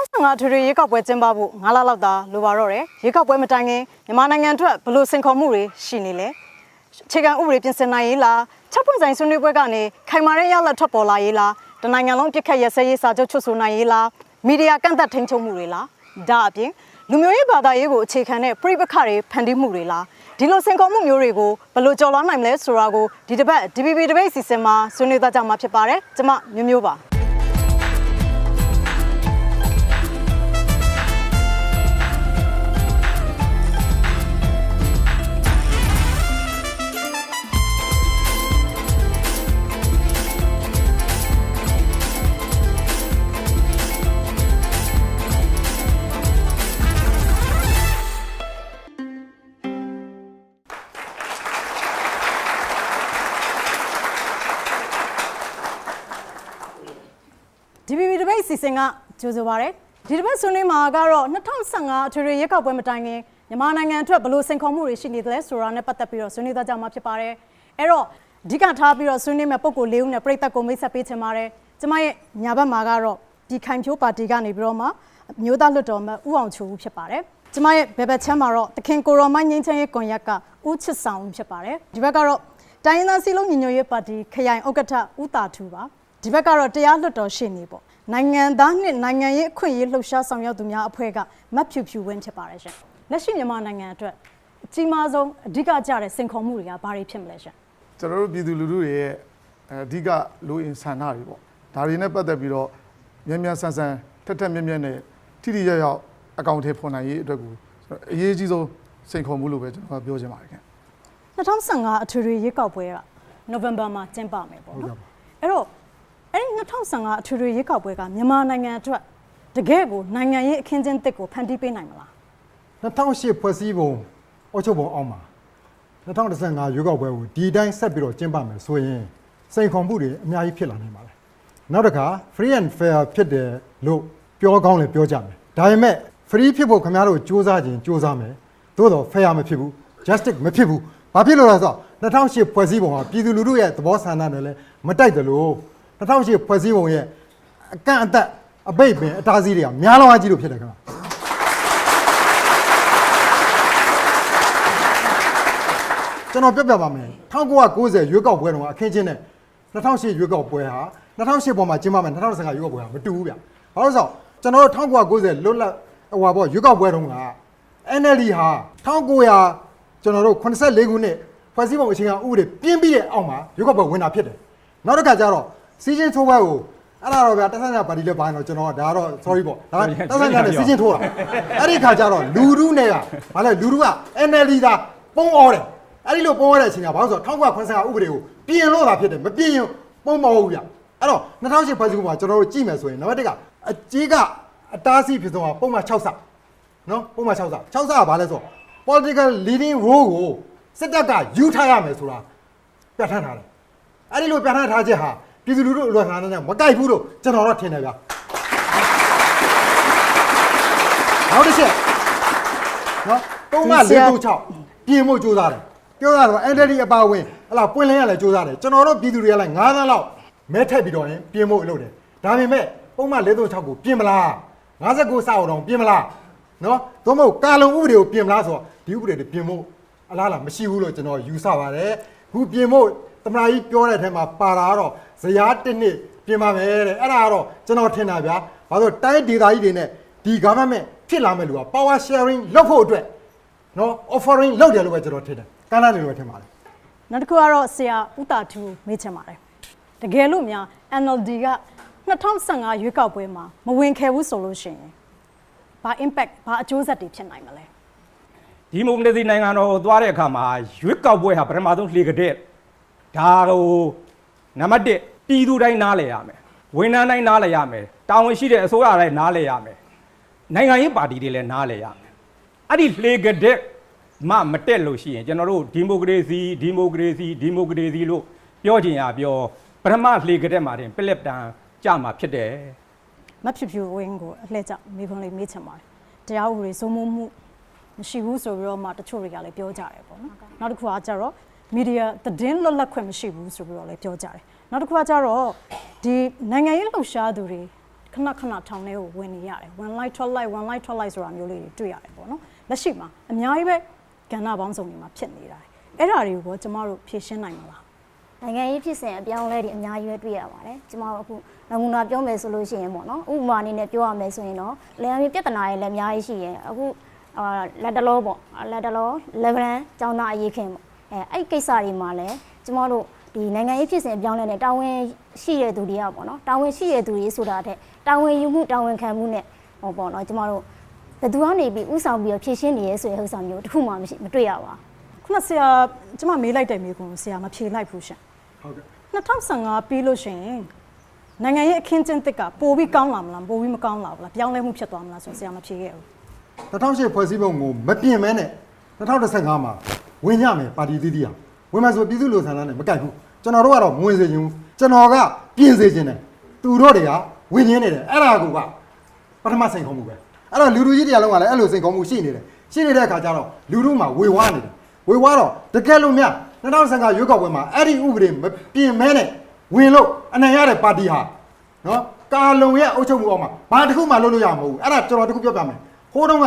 2015ထွေထွေရေကောက်ပွဲကျင်းပဖို့9လလောက်သာလိုပါတော့တယ်ရေကောက်ပွဲမတိုင်ခင်မြန်မာနိုင်ငံအတွက်ဘယ်လိုစင်ခေါ်မှုတွေရှိနေလဲအခြေခံဥပဒေပြင်ဆင်နိုင်ရေးလားချက်ပွင့်ဆိုင်ဆွေးနွေးပွဲကနေခိုင်မာတဲ့ရလဒ်ထွက်ပေါ်လာရေးလားတနိုင်ငံလုံးပြစ်ခတ်ရစဲရေးစာချုပ်ချွတ်ဆိုနိုင်ရေးလားမီဒီယာကန့်သက်ထိန်ချုပ်မှုတွေလားဒါအပြင်လူမျိုးရေးဘာသာရေးကိုအခြေခံတဲ့ပြိပခတွေဖန်တီးမှုတွေလားဒီလိုစင်ခေါ်မှုမျိုးတွေကိုဘယ်လိုကြော်လွှားနိုင်မလဲဆိုတာကိုဒီတစ်ပတ် DPP တပိတ်စီစဉ်မှာဆွေးနွေးသားကြမှာဖြစ်ပါတယ်ကျွန်မမျိုးမျိုးပါ DPP တပိတ်စီစဉ်ကကြိုဆိုပါရယ်ဒီတစ်ပတ်ဆွေးနွေးမှာကတော့2015အထွေထွေရွေးကောက်ပွဲမတိုင်ခင်မြန်မာနိုင်ငံအတွက်ဘယ်လိုစိန်ခေါ်မှုတွေရှိနေသလဲဆိုတာနဲ့ပတ်သက်ပြီးတော့ဆွေးနွေးသားကြမှာဖြစ်ပါတယ်အဲ့တော့အဓိကထားပြီးတော့ဆွေးနွေးမဲ့ပုံကိုလေးဦးနဲ့ပြည်သက်ကိုမိတ်ဆက်ပေးချင်ပါတယ်ကျမရဲ့ညာဘက်မှာကတော့ဒီခိုင်ဖြိုးပါတီကနေပြီးတော့မှမျိုးသားလွတ်တော်မှဦးအောင်ချိုဦးဖြစ်ပါတယ်ကျမရဲ့ဘယ်ဘက်ချမ်းမှာတော့တခင်ကိုရောမိုင်းငင်းချမ်းရဲ့ကွန်ရက်ကဦးချစ်ဆောင်ဦးဖြစ်ပါတယ်ဒီဘက်ကတော့တိုင်းရင်းသားစီလုံးညီညွတ်ရေးပါတီခရိုင်ဥက္ကဋ္ဌဦးတာထူပါဒီဘက်ကတော့တရားလွတ်တော်ရှေ့နေပေါ့ နိုင်ငံသားနဲ့နိုင်ငံရေးအခွင့်အရေးလှုပ်ရှားဆောင်ရွက်သူများအဖွဲ့ကမတ်ဖြူဖြူဝင်းဖြစ်ပါတယ်ရှင်လက်ရှိမြန်မာနိုင်ငံအတွက်အကြီးမားဆုံးအဓိကကျတဲ့စင်ခေါ်မှုတွေကဘာတွေဖြစ်မလဲရှင်ကျွန်တော်တို့ပြည်သူလူထုတွေရဲ့အဓိကလူအင်ဆန္ဒတွေပေါ့ဒါတွေနဲ့ပတ်သက်ပြီးတော့မြန်မြန်ဆန်ဆန်ထက်ထက်မြက်မြက်နဲ့ထိထိရောက်ရောက်အကောင့်ထဲဖွင့်နိုင်ရေးအတွက်ကိုကျွန်တော်အရေးကြီးဆုံးစိန်ခေါ်မှုလို့ပဲကျွန်တော်ကပြောချင်ပါတယ်ခင်2015အထွေထွေရွေးကောက်ပွဲကနိုဝင်ဘာမှာကျင်းပမယ်ပေါ့နော်အဲ့တော့ အဲ့ဒီ2015အထွေထွေရွေးကောက်ပွဲကမြန်မာနိုင်ငံအတွက်တကယ့်ကိုနိုင်ငံရေးအခင်းကျင်းသစ်ကိုဖန်တီးပေးနိုင်မလား2008ဖွဲ့စည်းပုံအုပ်ချုပ်ပုံအောက်မှာ2015ရွေးကောက်ပွဲကိုဒီတိုင်းဆက်ပြီးတော့ကျင်းပမယ်ဆိုရင်စိန်ခေါ်မှုတွေအများကြီးဖြစ်လာနိုင်ပါတယ်နောက်တစ်ခါ free and fair ဖြစ်တယ်လို့ပြောကောင်းလည်းပြောကြမယ်ဒါပေမဲ့ free ဖြစ်ဖို့ခင်ဗျားတို့စူးစမ်းခြင်းစူးစမ်းမယ်သို့တော့ fair မဖြစ်ဘူး justice မဖြစ်ဘူးဘာဖြစ်လို့လဲဆိုတော့2008ဖွဲ့စည်းပုံကပြည်သူလူထုရဲ့သဘောဆန္ဒနဲ့လည်းမတိုက်တယ်လို့ 2008ဖွဲ့စည်းပုံရဲ့အကန့်အသတ်အပိတ်ပင်အတားအဆီးတွေကများလောင်းကြီးလို့ဖြစ်တယ်ခင်ဗျာကျွန်တော်ပြပြပါမယ်1990ရွေးကောက်ပွဲတုန်းကအခင်းချင်းနဲ့2008ရွေးကောက်ပွဲဟာ2008ပေါ်မှာကျင်းပမယ်2015ရွေးကောက်ပွဲဟာမတူဘူးဗျ။ဘာလို့လဲဆိုတော့ကျွန်တော်တို့1990လွတ်လပ်ဟိုပါပေါ့ရွေးကောက်ပွဲတုန်းက NLD ဟာ1900ကျွန်တော်တို့84ခုနှစ်ဖွဲ့စည်းပုံအခြေခံဥပဒေပြင်းပြီးတဲ့အောက်မှာရွေးကောက်ပွဲဝင်တာဖြစ်တယ်။နောက်တစ်ခါကျတော့ စီးချင်းထိုးပွဲကိုအဲ့ဒါတော့ဗျာတက်ဆန်းညာပါတီလည်းပိုင်းတော့ကျွန်တော်ကဒါကတော့ sorry ပေါ့ဒါတက်ဆန်းညာနဲ့စီးချင်းထိုးတာအဲ့ဒီခါကျတော့လူထုနဲ့ကဘာလဲလူထုက NLD သာပုံအော်တယ်အဲ့ဒီလိုပုံရတဲ့အချိန်ကဘာလို့ဆိုတော့1995ဥပဒေကိုပြင်လို့တာဖြစ်တယ်မပြင်ရင်ပုံမဟုတ်ဘူးဗျအဲ့တော့2008ဖွဲ့စည်းပုံမှာကျွန်တော်တို့ကြည့်မယ်ဆိုရင်နံပါတ်1ကအကြီးကအတားဆီးဖြစ်ဆုံးကပုံမှန်6ဆနော်ပုံမှန်6ဆ6ဆကဘာလဲဆိုတော့ political leading role ကိုစစ်တပ်ကယူထားရမယ်ဆိုတာပြဋ္ဌာန်းထားတယ်အဲ့ဒီလိုပြဋ္ဌာန်းထားချက်ဟာ ပြည်သူလူထုအလွန်ဆန္ဒနဲ့မကိုက်ဘူးလို့ကျွန်တော်တော့ထင်တယ်ဗျနောက်တစ်ချက်နော်ပုံမှန်436ပြင်ဖို့ကြိုးစားတယ်ပြောရတော့ NLD အပါဝင်ဟလာပွင့်လင်းရလဲကြိုးစားတယ်ကျွန်တော်တို့ပြည်သူတွေကလည်း9သန်းလောက်မဲထက်ပြီးတော့ရင်ပြင်ဖို့လုပ်တယ်ဒါပေမဲ့ပုံမှန်436ကိုပြင်မလား59စာအုပ်တော့ပြင်မလားနော်သို့မဟုတ်ကာလုံဥပဒေကိုပြင်မလားဆိုတော့ဒီဥပဒေတွေပြင်ဖို့အလားလားမရှိဘူးလို့ကျွန်တော်ယူဆပါတယ် ခုပြင်ဖို့သမနာကြီးပြောတဲ့အထက်မှာပါတာကတော့ဇရာတစ်နှစ်ပြင်ပါမယ်တဲ့အဲ့ဒါကတော့ကျွန်တော်ထင်တာဗျာဘာလို့တိုင်းဒေသကြီးတွေနဲ့ဒီ government ဖြစ်လာမဲ့လူက power sharing လုပ်ဖို့အတွက်နော် offering လုပ်တယ်လို့ပဲကျွန်တော်ထင်တယ်ကမ်းလှမ်းတယ်လို့ပဲထင်ပါတယ်နောက်တစ်ခုကတော့ဆရာဦးတာထူမေးချင်ပါတယ်တကယ်လို့များ NLD က2015ရွေးကောက်ပွဲမှာမဝင်ခဲ့ဘူးဆိုလို့ရှိရင်ဘာ impact ဘာအကျိုးဆက်တွေဖြစ်နိုင်မလဲ ဒီမိုကရေစီနိုင်ငံတော်ကိုသွားတဲ့အခါမှာရွေးကောက်ပွဲဟာပထမဆုံးလှေကတဲ့ဒါကိုနံပါတ်1ပြည်သူတိုင်းနားလည်ရမယ်ဝန်ထမ်းတိုင်းနားလည်ရမယ်တာဝန်ရှိတဲ့အစိုးရတိုင်းနားလည်ရမယ်နိုင်ငံရေးပါတီတွေလည်းနားလည်ရမယ်အဲ့ဒီလှေကတဲ့မမတက်လို့ရှိရင်ကျွန်တော်တို့ဒီမိုကရေစီဒီမိုကရေစီဒီမိုကရေစီလို့ပြောချင်ရပြောပထမလှေကတဲ့မှာတင်ပလက်တန်ကြမှာဖြစ်တယ်မဖြစ်ဖြူဝင်းကိုအလှည့်ကျမေးခွန်းလေးမေးချင်ပါတယ်တရားဥပဒေစိုးမိုးမှု မရှိဘူးဆိုပြီးတော့မှတချို့တွေကလည်းပြောကြတယ်ပေါ့နော်နောက်တစ်ခုကကြတော့မီဒီယာသတင်းလွတ်လပ်ခွင့်မရှိဘူးဆိုပြီးတော့လည်းပြောကြတယ်နောက်တစ်ခုကကြတော့ဒီနိုင်ငံရေးလှုပ်ရှားသူတွေခဏခဏထောင်ထဲကိုဝင်နေရတယ်ဝင်လိုက်ထွက်လိုက်ဝင်လိုက်ထွက်လိုက်ဆိုတာမျိုးလေးတွေတွေ့ရတယ်ပေါ့နော်လက်ရှိမှာအများကြီးပဲကဏ္ဍပေါင်းစုံတွေမှာဖြစ်နေတာအဲ့ဒါတွေကိုကျမတို့ဖြည့်ရှင်းနိုင်မလားနိုင်ငံရေးဖြစ်စဉ်အပြောင်းအလဲတွေအများကြီးပဲတွေ့ရပါတယ်။ကျွန်တော်တို့အခုနမူနာပြောမယ်ဆိုလို့ရှိရင်ပေါ့နော်။ဥပမာအနေနဲ့ပြောရမယ်ဆိုရင်တော့လယ်ယာမြေပြဿနာတွေလည်းအများကြီးရှိရင်အခု အာလက်တလောပေါ့လက်တလော level ကျောင်းသားအရေးခင်ပေါ့။အဲအဲ့ဒီကိစ္စတွေမှာလည်းကျွန်တော်တို့ဒီနိုင်ငံရေးဖြစ်စဉ်အပြောင်းအလဲနဲ့တာဝန်ရှိတဲ့သူတွေကပေါ့နော်။တာဝန်ရှိတဲ့သူတွေဆိုတာတဲ့တာဝန်ယူမှုတာဝန်ခံမှုနဲ့ဟောပေါ့နော်ကျွန်တော်တို့ဘယ်သူကနေပြီးဥဆောင်ပြီးတော့ဖြည့်ရှင်းနေရဲဆိုတဲ့ဥစ္စာမျိုးတစ်ခုမှမရှိမတွေ့ရပါဘူးခုနဆရာကျမမေးလိုက်တဲ့မေးခွန်းကိုဆရာမဖြေလိုက်ဘူးရှင်ဟုတ်ကဲ့2015ပြီးလို့ရှိရင်နိုင်ငံရေးအခင်းကျင်းတစ်ကပိုပြီးကောင်းလာမလားပိုပြီးမကောင်းလာဘူးလားပြောင်းလဲမှုဖြစ်သွားမလားဆိုဆရာမဖြေခဲ့ဘူး 2008ဖွဲ့စည်းပုံကိုမပြင်မဲနဲ့2015မှာဝင်ရမယ်ပါတီသီးသီးဟာဝင်မယ်ဆိုပြည်သူလူဆန္ဒနဲ့မကိုက်ဘူးကျွန်တော်တို့ကတော့မဝင်စေချင်ဘူးကျွန်တော်ကပြင်စေချင်တယ်သူတို့တွေကဝင်ရင်းနေတယ်အဲ့ဒါကပထမစိန်ခေါ်မှုပဲအဲ့တော့လူလူကြီးတရားလုံးကလည်းအဲ့လိုစိန်ခေါ်မှုရှိနေတယ်ရှိနေတဲ့အခါကျတော့လူလူမှာဝေဝါးနေတယ်ဝေဝါးတော့တကယ်လို့များ2015ရွေးကောက်ပွဲမှာအဲ့ဒီဥပဒေမပြင်မဲနဲ့ဝင်လို့အနိုင်ရတဲ့ပါတီဟာနော်ကာလုံရဲ့အုပ်ချုပ်မှုအောက်မှာဘာတစ်ခုမှလုပ်လို့ရမှာမဟုတ်ဘူးအဲ့ဒါကျွန်တော်တစ်ခုပြောပြမယ် ဟိုးတုန်းက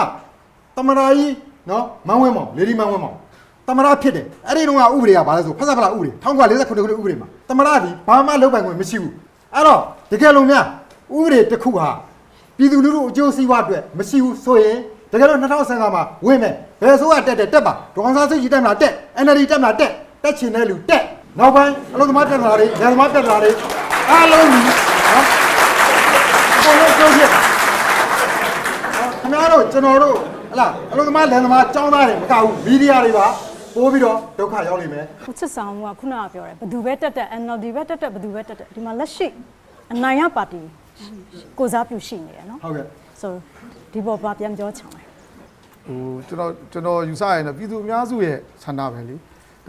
တမရာကြီးနော်မန်းဝင်းမောင်လေဒီမန်းဝင်းမောင်တမရာဖြစ်တယ်အဲ့ဒီတော့ကဥပဒေကဘာလဲဆိုဖက်ဆက်ဖလာဥပဒေ1949ခုနှစ်ဥပဒေမှာတမရာဒီဘာမှလုပ်ပိုင်ခွင့်မရှိဘူးအဲ့တော့တကယ်လို့များဥပဒေတစ်ခုဟာပြည်သူလူထုအကျိုးစီးပွားအတွက်မရှိဘူးဆိုရင်တကယ်လို့2015မှာဝင်မယ်ဘယ်ဆိုကတက်တယ်တက်ပါဒေါန်ဆာစုကြည်တက်မလားတက် NLD တက်မလားတက်တက်ချင်တဲ့လူတက်နောက်ပိုင်းအလုပ်သမားတက်လာတွေရန်သမားတက်လာတွေအားလုံးကြီးနော်အကုန်လုံးကျိုးဖြစ် ခင်ဗျားတို့ကျွန်တော်တို့ဟလာအလုပ်သမားလန်သမားចောင်းသားတွေမကဘူးမီဒီယာတွေပါပိုးပြီးတော့ဒုက္ခရောက်နေမယ်ခုချစ်ဆောင်ကခုနကပြောတယ်ဘယ်သူပဲတက်တက် NLD ပဲတက်တက်ဘယ်သူပဲတက်တက်ဒီမှာလက်ရှိအနိုင်ရပါတီကိုစားပြုရှိနေတယ်နော်ဟုတ်ကဲ့ဆိုဒီပေါ်ပါပြန်ပြောချင်တယ်ဟိုကျွန်တော်ကျွန်တော်ယူဆရရင်တော့ပြည်သူအများစုရဲ့ဆန္ဒပဲလေ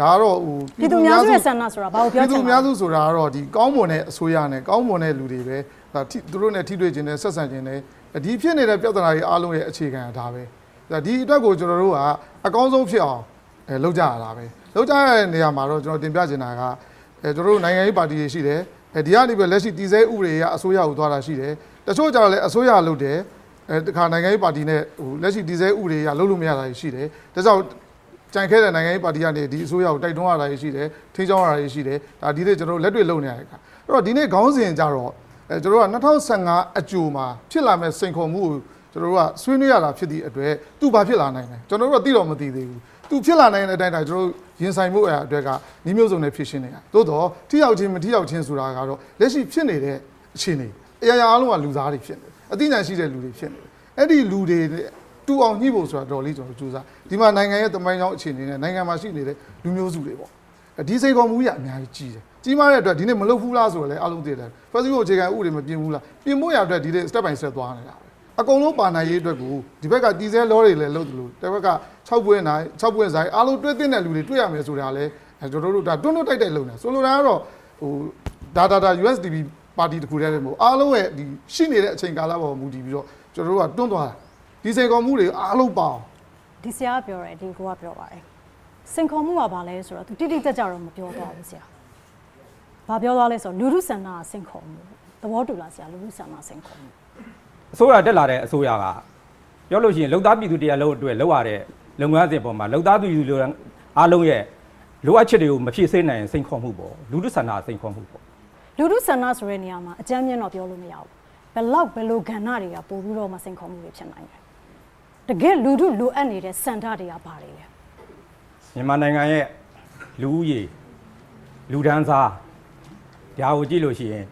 ဒါကတော့ဟိုပြည်သူများစုရဲ့ဆန္ဒဆိုတာဘာကိုပြောပြည်ချသူင်အလဲများစုဆိုတာကတော့ဒီကောင်းမွန်တဲ့အစိုးရနဲ့ကောင်းမွန်တဲ့လူတွေပဲဒါထိသူတို့နဲ့ထိတွေ့ခြင်းနဲ့ဆက်ဆံခြင်းနဲ့ ဒီဖြစ်နေတဲ့ပြဿနာတွေအားလုံးရဲ့အခြေခံကဒါပဲဒါဒီအတွက်ကိုကျွန်တော်တို့ကအကောင်းဆုံးဖြစ်အောင်အဲလုပ်ကြရတာပဲလုပ်ကြရတဲ့နေရာမှာတော့ကျွန်တော်တင်ပြချင်တာကအဲကျွန်တော်တို့နိုင်ငံရေးပါတီတွေရှိတယ်အဲဒီကနေပဲလက်ရှိတည်ဆဲဥပဒေအရအစိုးရကိုသွားတာရှိတယ်တချို့ကြတော့လည်းအစိုးရလုပ်တယ်အဲတခါနိုင်ငံရေးပါတီနဲ့ဟိုလက်ရှိတည်ဆဲဥပဒေအရလုပ်လို့မရတာရှိတယ်ဒါကြောင့်ကြံခဲ့တဲ့နိုင်ငံရေးပါတီကနေဒီအစိုးရကိုတိုက်တွန်းရတာရှိတယ်ထိန်းချောင်းရတာရှိတယ်ဒါဒီနေ့ကျွန်တော်တို့လက်တွေ့လုပ်နေရတဲ့အခါအဲ့တော့ဒီနေ့ခေါင်းစဉ်ကြတော့ အဲကျွန်တော်တို့က2015အကြိုမှာဖြစ်လာမဲ့စိန်ခေါ်မှုကိုကျွန်တော်တို့ကဆွေးနွေးရတာဖြစ်သည့်အတွက်သူဘာဖြစ်လာနိုင်လဲကျွန်တော်တို့ကသိတော့မသိသေးဘူးသူဖြစ်လာနိုင်တဲ့အတိုင်းဒါကျွန်တော်တို့ရင်ဆိုင်မှုအရာအတွက်ကနှီးမျိုးစုံနဲ့ဖြစ်ရှင်းနေတာသို့တော့ထိရောက်ခြင်းမထိရောက်ခြင်းဆိုတာကတော့လက်ရှိဖြစ်နေတဲ့အခြေအနေအရာရာအားလုံးကလူသားတွေဖြစ်နေတယ်အသိဉာဏ်ရှိတဲ့လူတွေဖြစ်နေတယ်အဲ့ဒီလူတွေတူအောင်ညှိဖို့ဆိုတာတော်လေးကျွန်တော်ကြိုးစားဒီမှာနိုင်ငံရဲ့တမိုင်းကြောင်းအခြေအနေနဲ့နိုင်ငံမှာရှိနေတဲ့လူမျိုးစုတွေပေါ့ ဒီစိတ်ကောမှုရအများကြီးကြီးတယ်ကြီးမားတဲ့အတွက်ဒီနေ့မလုပ်ဘူးလားဆိုတော့လည်းအလုံးသိတယ် Facebook အခြေခံဥပဒေမပြင်ဘူးလားပြင်ဖို့ရအတွက်ဒီနေ့ step by step သွားနေတာပဲအကုန်လုံးပါနိုင်ရေးအတွက်ကိုဒီဘက်ကတီစဲလောတွေလည်းလုပ်တယ်လို့တစ်ဘက်က6ပွင့်နိုင်6ပွင့်ဆိုင်အားလုံးတွေ့တဲ့လူတွေတွေ့ရမယ်ဆိုတာလည်းကျွန်တော်တို့ဒါတွန်းတွန်းတိုက်တိုက်လုပ်နေဆိုလိုတာကတော့ဟိုဒါဒါဒါ USDP ပါတီတခုတည်းတည်းမဟုတ်အားလုံးရဲ့ဒီရှိနေတဲ့အချိန်ကာလပေါ်မူတည်ပြီးတော့ကျွန်တော်တို့ကတွန်းသွားတာဒီစိန်ကောမှုတွေအားလုံးပါအောင်ဒီဆရာကပြောတယ်ဒီကိုကပြောပါတယ် စင်ခေါ်မှုကဘာလဲဆိုတော့သူတိတိကျကျတော့မပြောတော့ဘူးဆရာဘာပြောသွားလဲဆိုတော့လူလူဆန္ဒကစင်ခေါ်မှုသဘောတူလားဆရာလူလူဆန္ဒစင်ခေါ်မှုအစိုးရတက်လာတဲ့အစိုးရကပြောလို့ရှိရင်လုံသားပြည်သူတရားလုံးအတွက်လောက်ရတဲ့လုပ်ငန်းစဉ်ပေါ်မှာလုံသားပြည်သူလူအားလုံးရဲ့လိုအပ်ချက်တွေကိုမဖြည့်ဆည်းနိုင်ရင်စိန်ခေါ်မှုပေါ့လူထုဆန္ဒစိန်ခေါ်မှုပေါ့လူလူဆန္ဒဆိုတဲ့နေရာမှာအကြမ်းမြင့်တော့ပြောလို့မရဘူးဘယ်လောက်ဘယ်လိုကဏ္ဍတွေကပို့ပြီးတော့မှစင်ခေါ်မှုတွေဖြစ်နိုင်တယ်တကယ်လူထုလိုအပ်နေတဲ့စန္ဒတွေကဘာတွေလဲ မြန်မာနိုင်ငံရဲ့လူဦးရေလူဒန်းစားဒါကိုကြည့်လို့ရှိရင်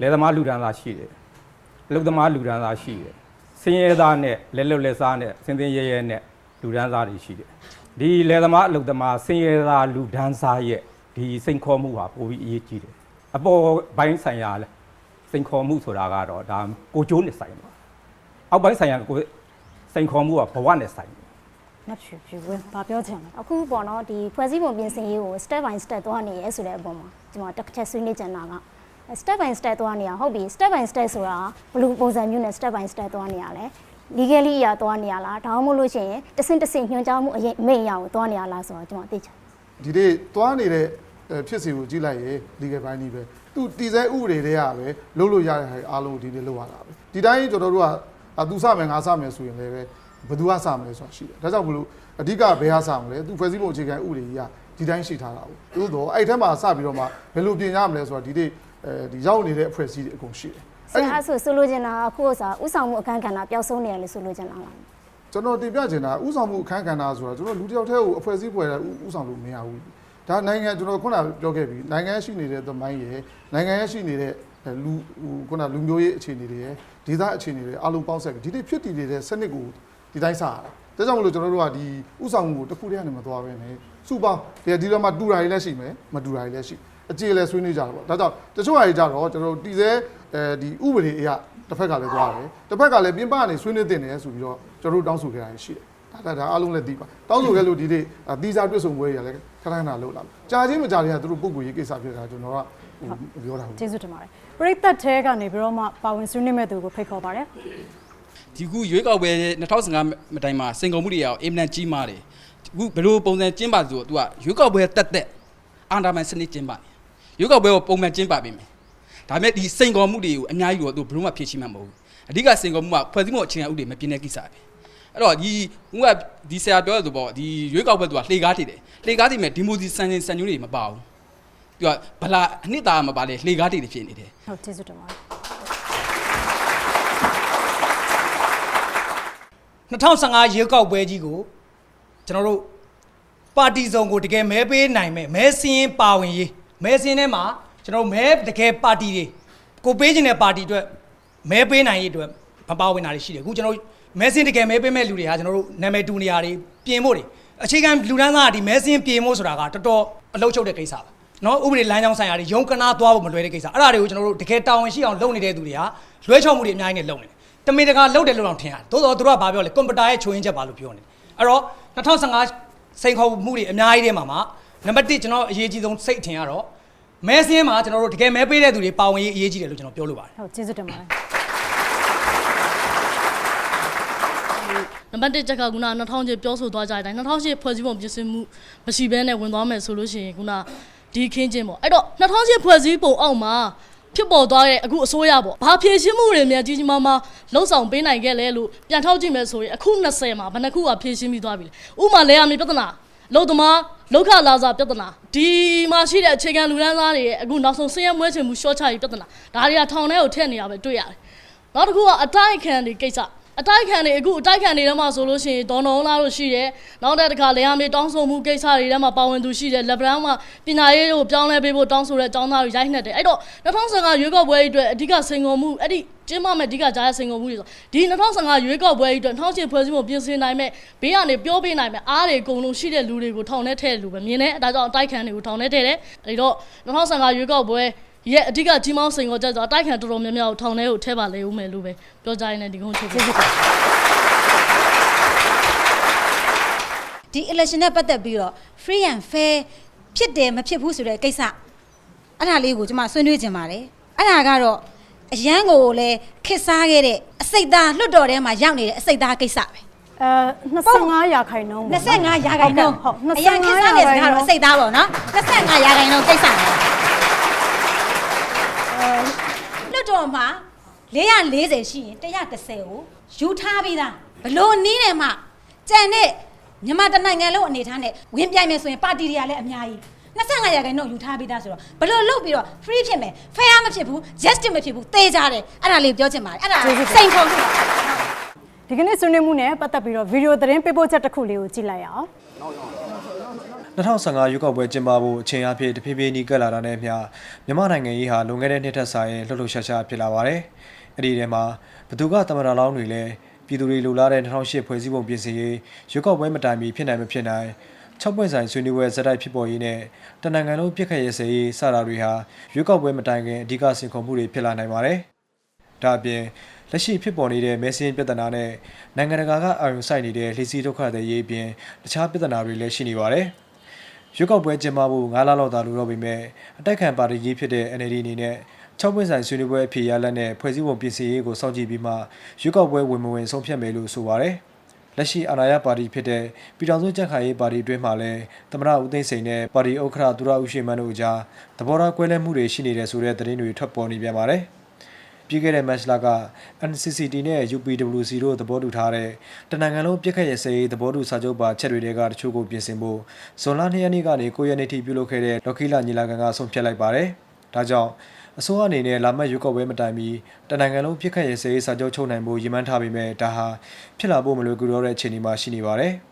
လယ်သမားလူဒန်းစားရှိတယ်အလုပ်သမားလူဒန်းစားရှိတယ်စင်းရဲသားနဲ့လက်လွတ်လက်စားနဲ့စင်းစင်းရဲရဲနဲ့လူဒန်းစားတွေရှိတယ်ဒီလယ်သမားအလုပ်သမားစင်းရဲသားလူဒန်းစားရဲ့ဒီစိန်ခေါ်မှုဟာပိုပြီးအရေးကြီးတယ်အပေါ်ပိုင်းဆိုင်ရာလဲစိန်ခေါ်မှုဆိုတာကတော့ဒါကိုကျိုးနဲ့ဆိုင်ပါအောက်ပိုင်းဆိုင်ရာကိုစိန်ခေါ်မှုကဘဝနဲ့ဆိုင်တ ယ်မဖြူဖြူဝင်ဘာပြောချင်လဲအခုပေါ့နော်ဒီဖွဲ့စည်းပုံပြင်ဆင်ရေးကို step by step သွားနေရဲဆိုတဲ့အပေါ်မှာကျွန်တော်တစ်ချက်ဆွေးနွေးကြတာက step by step သွားနေရဟုတ်ပြီ step by step ဆိုတာဘယ်လိုပုံစံမျိုးနဲ့ step by step သွားနေရလဲ legally အရသွားနေရလားဒါမှမဟုတ်လို့ရှိရင်တစ်စင်တစ်စင်ညွှန်ကြားမှုအရင်အမိန့်အရကိုသွားနေရလားဆိုတော့ကျွန်တော်သိချင်ဒီနေ့သွားနေတဲ့အဲဖြစ်စဉ်ကိုကြည့်လိုက်ရင် legal ဘိုင်းကြီးပဲသူတည်ဆဲဥပဒေတွေကပဲလုပ်လို့ရတဲ့ဟာတွေအားလုံးကိုဒီနေ့လုပ်ရတာပဲဒီတိုင်းကျွန်တော်တို့ကအာသူစမယ်ငါစမယ်ဆိုရင်လည်းပဲ ဘယ်သူကစမလဲဆိုတာရှိတယ်ဒါကြောင့်မလို့အဓိကဘယ်ကစမလဲသူဖွဲ့စည်းပုံအခြေခံဥပဒေကြီးကဒီတိုင်းရှိထားတာကိုသို့တော့အဲ့ထက်မှာစပြီးတော့မှဘယ်လိုပြင်ရမလဲဆိုတာဒီနေ့အဲဒီရောက်နေတဲ့အဖွဲ့အစည်းတွေအကုန်ရှိတယ်ဆရာအဲ့ဆိုဆိုလိုချင်တာကအခုဥစားဥဆောင်မှုအခန်းကဏ္ဍပျောက်ဆုံးနေတယ်လို့ဆိုလိုချင်တာလားကျွန်တော်တင်ပြချင်တာဥဆောင်မှုအခန်းကဏ္ဍဆိုတာကျွန်တော်လူတစ်ယောက်တည်းကိုအဖွဲ့အစည်းဖွဲ့တာဥဆောင်လို့မရဘူးဒါနိုင်ငံကျွန်တော်ခုနပြောခဲ့ပြီနိုင်ငံရှိနေတဲ့သမိုင်းရယ်နိုင်ငံရရှိနေတဲ့လူခုနလူမျိုးရေးအခြေအနေတွေရယ်ဒေသအခြေအနေတွေအားလုံးပေါင်းဆက်ပြီးဒီနေ့ဖြစ်တည်နေတဲ့စနစ်ကို ဒီတိုင်းစားရတာဒါကြောင့်မလို့ကျွန်တော်တို့ကဒီဥဆောင်မှုကိုတစ်ခုတည်းကနေမသွားဘဲနဲ့စုပေါင်းဒီဒီတော့မှတူတာတွေလည်းရှိမယ်မတူတာတွေလည်းရှိအကြေလည်းဆွေးနွေးကြတာပေါ့ဒါကြောင့်တချို့ဟာတွေကြတော့ကျွန်တော်တို့တည်ဆဲအဲဒီဥပဒေအရတစ်ဖက်ကလည်းသွားတယ်တစ်ဖက်ကလည်းပြင်ပကနေဆွေးနွေးတင်တယ်ဆိုပြီးတော့ကျွန်တော်တို့တောင်းဆိုခဲ့တာရှိတယ်ဒါဒါအားလုံးလည်းသိပါတောင်းဆိုခဲ့လို့ဒီနေ့တီးစားတွေ့ဆုံပွဲတွေလည်းခဏခဏလုပ်လာကြာချင်းမကြာချင်းကသူတို့ပုံကိုရေးကိစ္စဖြစ်တာကျွန်တော်ကပြောတာဟုတ်ကျေးဇူးတင်ပါတယ်ပရိသတ်ထဲကနေပြီးတော့မှပါဝင်ဆွေးနွေးမဲ့သူကိုဖိတ်ခေါ်ပါတယ် ဒီခုရွေးကောက်ပွဲ2015မတိုင်မှာစင်ကုန်မှုတွေရောအင်မတန်ကြီးမားတယ်အခုဘယ်လိုပုံစံကျင်းပါဆိုတော့ तू ကရွေးကောက်ပွဲတက်တက်အာဏာမန်စနစ်ကျင်းပါနေရွေးကောက်ပွဲကိုပုံမှန်ကျင်းပါပေးမယ်ဒါပေမဲ့ဒီစင်ကုန်မှုတွေကိုအများကြီးတော့ तू ဘယ်လိုမှဖြေရှင်းမှာမဟုတ်ဘူးအဓိကစင်ကုန်မှုကဖွဲ့စည်းမှုအခြေခံဥပဒေမပြင်းတဲ့ကိစ္စပဲအဲ့တော့ဒီဥကဒီဆရာပြောတဲ့ဆိုပေါ့ဒီရွေးကောက်ပွဲ तू ကလှေကားတည်တယ်လှေကားတည်မဲ့ဒီမိုဒီစံစံညွှန်းတွေမပါဘူး तू ကဗလာအနှစ်သာမပါလေလှေကားတည်တယ်ဖြစ်နေတယ် ဟုတ်ကျေးဇူးတင်ပါတယ် 2015ရွေးကောက်ပွဲကြီးကိုကျွန်တော်တို့ပါတီစုံကိုတကယ်မဲပေးနိုင်မဲ့မဲစင်းရင်ပါဝင်ရေးမဲစင်းထဲမှာကျွန်တော်တို့မဲတကယ်ပါတီတွေကိုပေးခြင်းတဲ့ပါတီအတွက်မဲပေးနိုင်ရေးအတွက်မပါဝင်တာတွေရှိတယ်အခုကျွန်တော်တို့မဲစင်းတကယ်မဲပေးမဲ့လူတွေကကျွန်တော်တို့နာမည်တူနေရာတွေပြင်ဖို့တွေအခြေခံလူတန်းသားကဒီမဲစင်းပြင်ဖို့ဆိုတာကတော်တော်အလုပ်ချုပ်တဲ့ကိစ္စပါနော်ဥပဒေလမ်းကြောင်းဆိုင်ရာတွေရုံးကနာသွားဖို့မလွယ်တဲ့ကိစ္စအဲ့ဒါတွေကိုကျွန်တော်တို့တကယ်တာဝန်ရှိအောင်လုပ်နေတဲ့သူတွေကလွှဲချော်မှုတွေအများကြီးနဲ့လုပ်နေတယ် တမင်တကာလှုပ်တယ်လို့တော့ထင်ရတယ်သို့တော့သူတို့ကဘာပြောလဲကွန်ပျူတာရဲ့ချိုးရင်းချက်ပါလို့ပြောနေတယ်အဲ့တော့2015စိန်ခေါ်မှုတွေအများကြီးထဲမှာမှာနံပါတ်1ကျွန်တော်အရေးကြီးဆုံးစိတ်အထင်ကတော့မဲစင်းမှာကျွန်တော်တို့တကယ်မဲပေးတဲ့သူတွေပါဝင်ရေးအရေးကြီးတယ်လို့ကျွန်တော်ပြောလိုပါတယ်ဟုတ်ကျေးဇူးတင်ပါတယ်နံပါတ်1ချက်ကခုန2000ကျပြောဆိုသွားကြတဲ့အတိုင်း2000ဖွဲ့စည်းပုံပြင်ဆင်မှုမရှိဘဲနဲ့ဝင်သွားမယ်ဆိုလို့ရှိရင်ခုနဒီခင်းချင်းပေါ့အဲ့တော့2000ဖွဲ့စည်းပုံအောက်မှာ ဖြစ်ပေါ်သွားတဲ့အခုအစိုးရပေါ့ဘာဖြည့်ရှင်းမှုတွေများကြီးကြီးမားမားလှုံ့ဆော်ပေးနိုင်ခဲ့လဲလို့ပြန်ထောက်ကြည့်မယ်ဆိုရင်အခု20မှာဘယ်နှခုကဖြည့်ရှင်းပြီးသွားပြီလဲဥပမာလဲရမည်ပြဿနာလုံသမားလောက်ခလာစားပြဿနာဒီမှာရှိတဲ့အခြေခံလူဒန်းစားတွေရဲ့အခုနောက်ဆုံးဆင်းရဲမွဲချင်မှုရှော့ချရေးပြဿနာဒါတွေကထောင်ထဲကိုထည့်နေရပဲတွေ့ရတယ်နောက်တစ်ခုကအတိုက်ခံတွေကိစ္စ အတိုက်ခံတွေအခုအတိုက်ခံတွေထဲမှာဆိုလို့ရှိရင်ဒေါ်နော်လာတို့ရှိတယ်နောက်တစ်ခါလေယာမေတောင်းဆိုမှုကိစ္စတွေထဲမှာပါဝင်သူရှိတယ်လက်ဗရန်မှာပညာရေးကိုပြောင်းလဲပေးဖို့တောင်းဆိုတဲ့အကြောင်းသားတွေရိုက်နှက်တယ်အဲ့တော့2015ရွေးကောက်ပွဲအတွက်အဓိကစိန်ခေါ်မှုအဲ့ဒီကျင်းပမဲ့အဓိကကြားရစိန်ခေါ်မှုတွေဆိုဒီ2015ရွေးကောက်ပွဲအတွက်2000ဖွဲ့စည်းမှုပြင်ဆင်နိုင်မဲ့ဘေးကနေပြောပေးနိုင်မဲ့အားတွေအကုန်လုံးရှိတဲ့လူတွေကိုထောင်ထဲထည့်တယ်လို့ပဲမြင်တယ်အဲဒါကြောင့်အတိုက်ခံတွေကိုထောင်ထဲထည့်တယ်အဲ့တော့2015ရွေးကောက်ပွဲ ရဲ့အဓိကကြီးမောင်းစိန်ခေါ်ချက်ဆိုအတိုက်ခံတော်တော်များများကိုထောင်ထဲကိုထည့်ပါလေဦးမယ်လို့ပဲပြောကြရင်းနဲ့ဒီကုန်းချုပ်ပြကျေးဇူးတင်ပါတယ်ဒီ election နဲ့ပတ်သက်ပြီးတော့ free and fair ဖြစ်တယ်မဖြစ်ဘူးဆိုတဲ့ကိစ္စအဲ့ဒါလေးကိုကျွန်မဆွေးနွေးခြင်းပါတယ်အဲ့ဒါကတော့အရန်ကိုလည်းခစ်စားခဲ့တဲ့အစိတ်သားလွတ်တော်ထဲမှာရောက်နေတဲ့အစိတ်သားကိစ္စပဲအဲ25ရာခိုင်နှုန်းပေါ့နော်25ရာခိုင်နှုန်းဟုတ်အရန်ခစ်စားတဲ့စကားတော့အစိတ်သားပေါ့နော်25ရာခိုင်နှုန်းကိစ္စပဲ လွတ်တော်မှာ440ရှိရင်130ကိုယူထားပြီးသားဘလို့နီးတယ်မှကြံတဲ့မြန်မာတနိုင်ငံလုံးအနေထားနဲ့ဝင်ပြိုင်မယ်ဆိုရင်ပါတီတွေကလည်းအများကြီး25ရာခိုင်နှုန်းယူထားပြီးသားဆိုတော့ဘလို့လုတ်ပြီးတော့ free ဖြစ်မယ် fair မဖြစ်ဘူး justice မဖြစ်ဘူးသေကြတယ်အဲ့ဒါလေးကိုပြောချင်ပါတယ်အဲ့ဒါစိန်ခေါ်မှုပါဒီကနေ့ဆွေးနွေးမှုနဲ့ပတ်သက်ပြီးတော့ဗီဒီယိုသတင်းပေးပို့ချက်တစ်ခုလေးကိုကြည့်လိုက်ရအောင် 2015ရွေးကောက်ပွဲကျင်းပဖို့အချိန်အပြည့်တဖြည်းဖြည်းနီးကပ်လာတာနဲ့အမျှမြန်မာနိုင်ငံရေးဟာလွန်ခဲ့တဲ့နှစ်ထက်စာရင်လှုပ်လှုပ်ရှားရှားဖြစ်လာပါတယ်။အဲ့ဒီထဲမှာဘသူကသမ္မတလောင်းတွေလည်းပြည်သူတွေလိုလားတဲ့2008ဖွဲ့စည်းပုံပြင်ဆင်ရေးရွေးကောက်ပွဲမတိုင်မီဖြစ်နိုင်မဖြစ်နိုင်6ပွင့်ဆိုင်ဆွေးနွေးပွဲဇက်တိုက်ဖြစ်ပေါ်ရေးနဲ့တနင်္ဂနွေလုံးပြစ်ခတ်ရေးစရေးစတာတွေဟာရွေးကောက်ပွဲမတိုင်ခင်အဓိကစင်ခုံမှုတွေဖြစ်လာနိုင်ပါတယ်။ဒါအပြင်လက်ရှိဖြစ်ပေါ်နေတဲ့မဲစင်းပြဿနာနဲ့နိုင်ငံတကာကအာရုံစိုက်နေတဲ့လှစီဒုက္ခတွေရေးအပြင်တခြားပြဿနာတွေလည်းရှိနေပါတယ်။ ရွေးကောက်ပွဲကျင်းပဖို့9လလောက်သာလိုတော့ပေမဲ့အတိုက်ခံပါတီကြီးဖြစ်တဲ့ NLD အနေနဲ့6ပွင့်ဆိုင်ဆွေးနွေးပွဲအဖြစ်ရလတ်နဲ့ဖွဲ့စည်းပုံပြင်ဆင်ရေးကိုစောင့်ကြည့်ပြီးမှရွေးကောက်ပွဲဝင်မဝင်ဆုံးဖြတ်မယ်လို့ဆိုပါတယ်။လက်ရှိအာဏာရပါတီဖြစ်တဲ့ပြည်ထောင်စုကြံ့ခိုင်ရေးပါတီအတွင်းမှာလည်းသမရဦးသိန်းစိန်နဲ့ပါတီဥက္ကဋ္ဌသူရဦးရွှေမန်းတို့အကြားသဘောထားကွဲလွဲမှုတွေရှိနေတဲ့ဆိုတဲ့သတင်းတွေထွက်ပေါ်နေပြန်ပါတယ်။ ပြီးခဲ့တဲ့ match လက NCCT နဲ့ UPWC တို့သဘောတူထားတဲ့တနင်္ဂနွေလုံးပြစ်ခတ်ရစရေးသဘောတူစာချုပ်ပါချက်တွေကတချို့ကိုပြင်ဆင်ဖို့ဇွန်လ2ရက်နေ့ကနေ9ရက်နေ့ထိပြုလုပ်ခဲ့တဲ့လော်ကီလာညီလာခံကဆုံးဖြတ်လိုက်ပါတယ်။ဒါကြောင့်အစိုးရအနေနဲ့လာမယ့်ရွေးကောက်ပွဲမတိုင်မီတနင်္ဂနွေလုံးပြစ်ခတ်ရစရေးစာချုပ်ချုပ်နိုင်ဖို့ရည်မှန်းထားပေမဲ့ဒါဟာဖြစ်လာဖို့မလွယ်ကူတော့တဲ့အခြေအနေမှာရှိနေပါတယ်။